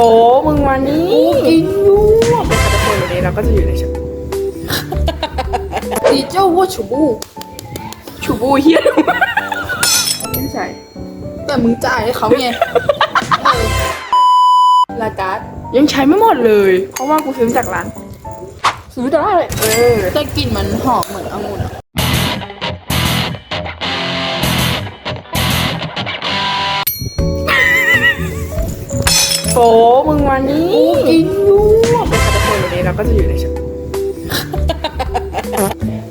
โอ้มึงมานนี้กินอยู่เป็นคาตาโคนเลยเราก็จะอยู่ในชั้นดีเจ้าว่าชูบูชูบูเฮียไม่ใช่แต่มึงจ่ายให้เขาไงลาการ์ดยังใช้ไม่หมดเลย เพราะว่ากูซื้อจากร้าน ซื้อได้เลยเออแต่กลิ่นมันหอมเหมือนองุ่น มึงวันนี้กินอยู่เดี๋ยวค่ะทุกคนวันนี้เราก็จะอยู่ในช่อง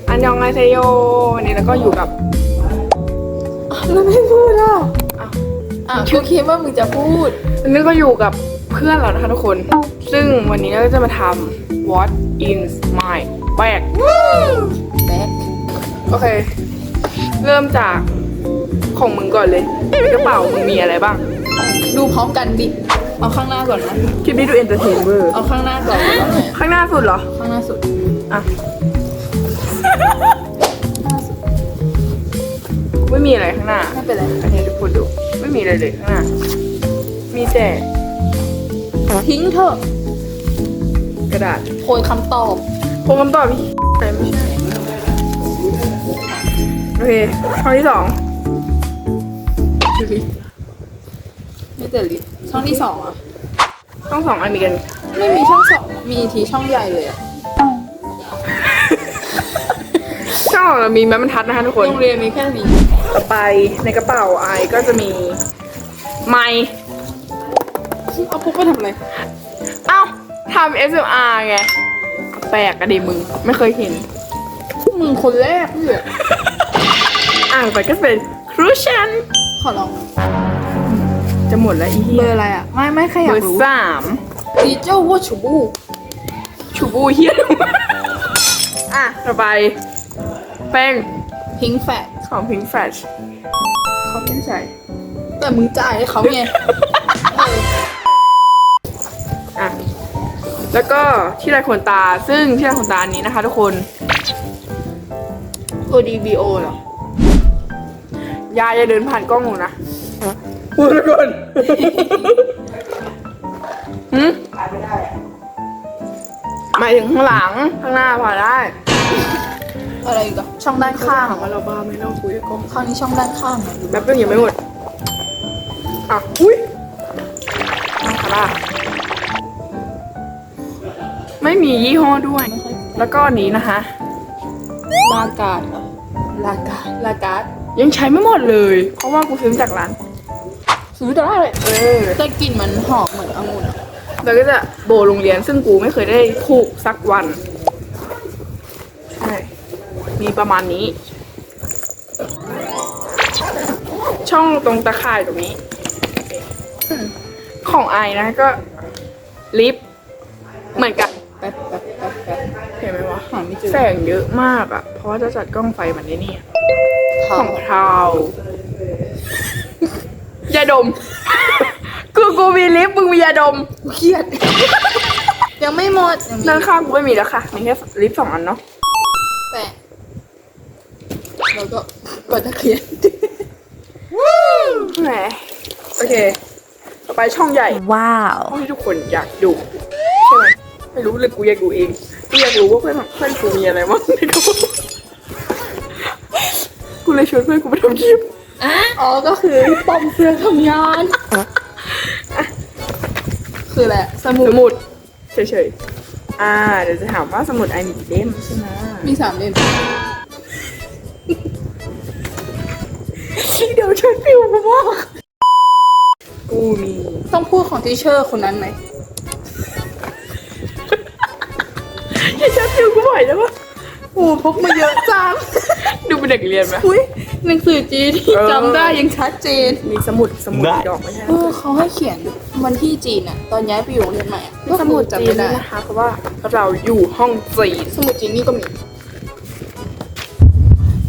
อันยองไอเซโยวันนี้เราก็อยู่กับแล้วไม่พูดอะอ้าวอะกูคิดว่ามึงจะพูดวันนี้ก็อยู่กับเพื่อนเรานะคะทุกคน ซึ่งวันนี้เราก็จะมาทำ what is my bag แบ็คโอเค เริ่มจากของมึงก่อนเลยในกระเป๋ามึงมีอะไรบ้าง ดูพร้อมกันดิ เอาข้างหน้าก่อนนะคลิปนี้ดูเอนเตอร์เทนเวอร์เอาข้างหน้าก่อนแล้วไงข้างหน้าสุดเหรอ ข้างหน้าสุดอะไม่มีอะไรข้างหน้า ไม่เป็นไร อันนี้ทุกคนดู ไม่มีอะไรเลยข้างหน้า มีแต่ทิ้งเถอะ กระดาษโพยคำตอบผมคำตอบพี่อะไรไม่ใช่โอเคข้อที่สองไม่แต่ลิ ช่องที่สองอะต้องสองอันมีกัน ไม่มีช่องสองมีทีช่องใหญ่เลยอะช่องเรามีแม้บรรทัดนะคะทุกคน โรงเรียนมีแค่นี้ ต่อไปในกระเป๋าไอก็จะมีไมค์เอาพกไปทำอะไร เอ้าทำ SMR ไง แปลกอะดิมึง ไม่เคยเห็น มึงคนแรกเลยอ่างไปก็เป็นครูชันขอลอง จะหมดแล้วอีเหี้เบอยร์อะไรอะ ไม่ไม่ใครอยาเบอกร์รู้สามดีเจ้าว่าชูบูชูบูเฮียอะต่อไปแป้งพิงแฟดของพิงแฟชเขาไม่ใส่แต่มึงจ่ายให้เขาไงเอออะแล้วก็ที่ไรขนตาซึ่งที่ไรขนตาอันนี้นะคะ ทุกคน ODBO เหรอ ยายอย่าเดินผ่านกล้องหนูนะ พูดแล้วก่อนหืมหมายถึงข้างหลังข้างหน้าผ่านได้ อะไรอีกอะช่องด้านข้าง ถามว่าเราบ้าไหมเราคุยกับกล้องข้างนี้ช่องด้านข้างอะแป๊บนึงยังไม่หมด อะ อุ้ยคาร่าไม่มียี่ห้อด้วย แล้วก็อันนี้นะคะ ลาการ์ดเหรอลาการ์ดลาการ์ดยังใช้ไม่หมดเลย เพราะว่ากูซื้อมาจากร้าน ซื้อได้เออแต่กลิ่นมันหอมเหมือนองุ่นอะแล้วก็จะโบโรงเรียนซึ่งกูไม่เคยได้ผูกสักวัน ใช่ มีประมาณนี้ ช่องตรงตะข่ายตรงนี้ ของไอนะก็ ลิปเหมือนกันแป๊บแป๊บแป๊บแป๊บเห็นไหมวะหาไม่เจอแสงเยอะมากอะเพราะว่าจะจัดกล้องไฟมันได้เนี่ยทอของงพราว ยาดม กูกูมีลิปมึงมียาดมเครียดยังไม่หมดยังมีด้านข้างกูไม่มีแล้วค่ะมีแค่ลิปสองอันเนาะแปะแล้วก็กดตะเคียนแหมโอเค ต่อไปช่องใหญ่ ว้าว ช่องที่ทุกคนอยากดูใช่ไหมไม่รู้เลยกูอยากดูเองกูอยากรู้ว่าเพื่อนเพื่อนกูมีอะไรบ้างในกระเป๋ากูเลยชวนเพื่อนกูไปทำคลิป อ๋อ ก็คือปอมเพื่อทำงานคืออะไรสสมุดมุดเฉยๆ อ่า เดี๋ยวจะถามว่าสมุดไอมีกี่เล่มใช่ไหมมีสามเล่มเดี๋ยวฉันฟิวมากกูมีต้องพูดของทีเชอร์คนนั้นไหมอย่าฉันฟิวกูบ่อยใช่ปะโอ้พกมาเยอะจัง ดูเป็นเด็กเรียนไหมอุ้ย หนังสือจีนที่เออจำได้ยังชัดเจนมีสมุดสมุดดอกไม่ใช่เออเขาให้เขียนวันที่จีนอะตอนย้ายไปอยู่โรงเรียนใหม่อะมีสมุดจำจีไม่นได้ด้วยนะคะเพราะว่าเราอยู่ห้องจีนสมุดจีนนี่ก็มี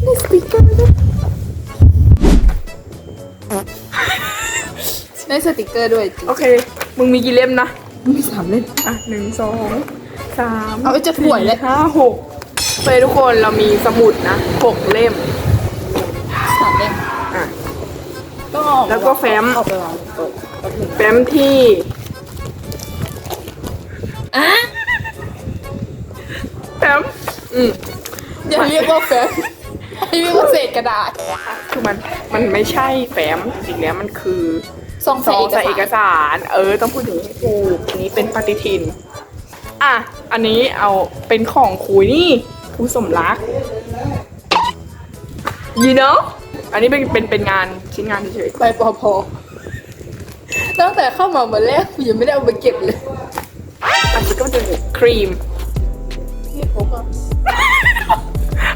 มีสปีกเกอร์ด้วยได้สติกเกอร์ด้วยจริงโอเค มึงมีกี่เล่มนะ มีสามเล่ม อะหนึ่งสองสามเอาไว้จะป่วยเลยห้าหกเฟยทุกคนเรามีสมุดนะหกเล่มสามเล่ก็ออกแล้วก็แฟ้มแฟ้มที่อะแฟ้มอืมอย่าเรียกว่าแฟ้มให้เรียกว่าเศษกระดาษคือมันมันไม่ใช่แฟ้มจริงแล้วมันคือซองใส่องใส่เอกสาร เออ ต้องพูดถึงให้ถูกนี้เป็นปฏิทิน อะ อันนี้เอาเป็นของคุยนี่คุณสมรักยีเนาะ อันนี้เป็นเป็นเป็นงานชิ้นงานเฉยไปปอพอตั้งแต่เข้ามาวันแรกกูยังไม่ได้เอาไปเก็บเลยๆอันนี้ก็จะเป็นครีมนี่พกอะ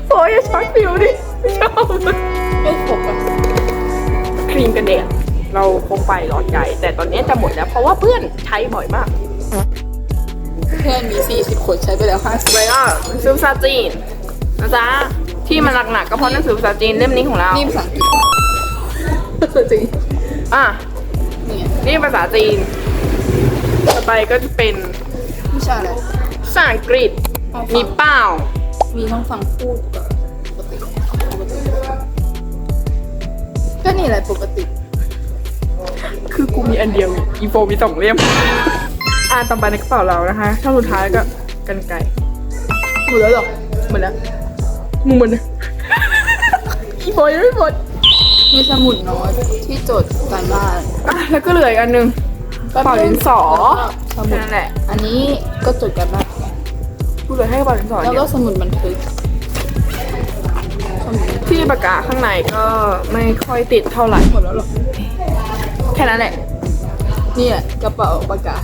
โอ้ยอย่าช็อตฟิวดิไม่ชอบไม่พกอะครีมกันแดดเราพกไปหลอดใหญ่ แต่ตอนนี้จะหมดแล้ว เพราะว่าเพื่อนใช้บ่อยมากเพื่อนมี 40คนใช้ไปแล้ว50ไปก็หนังสือภาษาจีนนะจ๊ะ ที่มันหนักๆก็เพราะหนังสือภาษาจีนเล่มนี้ของเรานี่ภาษาอังกฤษภาษาจริงอะนี่ไงนี่ภาษาจีนต่อไปก็จะเป็นวิชาอะไรภาษาอังกฤษเอาฟังมีเป้ามีทั้งฟังพูดกับปกติปกติ ก็นี่แหละปกติ คือกูมีอันเดียวอีโฟมีสองเล่มอะต่อไปในกระเป๋าเรานะคะช่องสุดท้ายก็กันไก่หมดแล้วเหรอหมดแล้ว มึงหมดเลยอีโฟยังไม่หมดมีสมุดโน้ตที่จดการบ้านอะแล้วก็เหลืออีกอันหนึงกระเป๋าดินสอสมุดนั่นแหละอันนี้ก็จดการบ้านกูเหลือให้กระเป๋าดินสอแล้วเดียก็วสมุดบันทึกสมุดบันทึกที่ปากกาข้างในก็ไม่ค่อยติดเท่าไหร่หมดแล้วเหรอแค่นั้นแหละนี่แหละกระเป๋าปากกา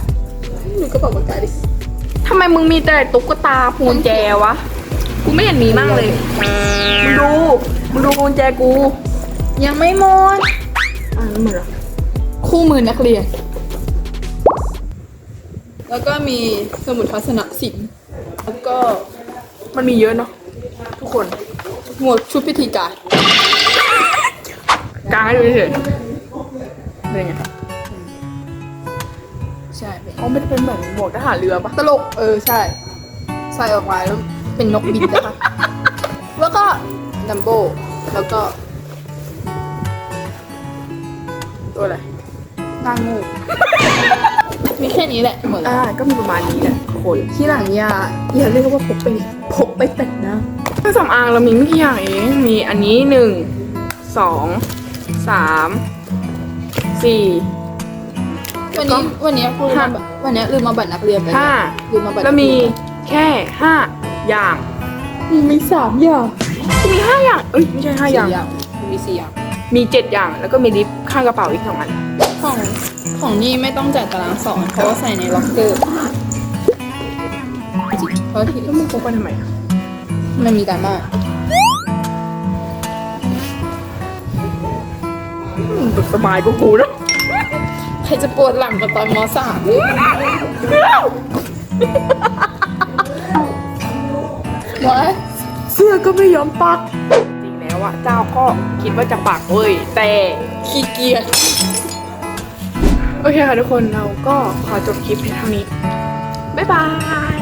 ดูกระเป๋าปากกาดิทำไมมึงมีแต่ตุ๊กตาพวงแจวะ กูไม่เห็นมีมั่งเลย มึงดู มึงดูพวงแจกู ยังไม่หมดอ่านั่นมึงเหรอคู่มือนักเรียน แล้วก็มีสมุดทัศนศิลป์แล้วก็มันมีเยอะเนาะทุกคน หมวดชุดพิธีการกางให้ดูเฉยๆเป็นไงใช่เป็นเขาไม่ได้เป็นเหมือนหมวกทหารเรือปะตลก เออ ใช่ ใส่ออกมาแล้ว เป็นนกบินนะคะ แล้วก็ดัมโบแล้วก็ ตัวอะไรหน้างูมีแค่นี้แหละหมดแล้วอ่าก็มีประมาณนี้แหละทุกคนที่หลังอย่าอย่าเรียกว่าพกไปพกไปแต่งหน้าเครื่องสำอางเรามีไม่กี่อย่างเองมีอันนี้หนึ่งสองสามสี่วันนี้วันนี้ครูห้ามาวันนี้ลืมมาบัตรนักเรียนไปห้าลืมมาบัตรแล้วมีแค่ห้า อย่าง มีสามอย่างมีห้าอย่าง เอ้ยไม่ใช่ห้าอย่างสี่อย่าง มีสี่อย่าง มีเจ็ดอย่าง แล้วก็มีลิฟต์ข้างกระเป๋าอีกสองอัน ของของนี่ไม่ต้องจัดตารางสอนเพราะว่าใส่ในล็อกเกอร์เพราะที่แล้วมึงพกไปทำไมอะมันมีการบ้านมึงแบบสบายกว่ากูนะใครจะปวดหลังกับตอนมสามวะ เสื้อก็ไม่ยอมปัก จริงแล้วอะเจ้าก็คิดว่าจะปักเว้ย แต่ขี้เกียจ โอเคค่ะทุกคนเราก็ขอจบคลิปเพียงเท่านี้ บ๊ายบาย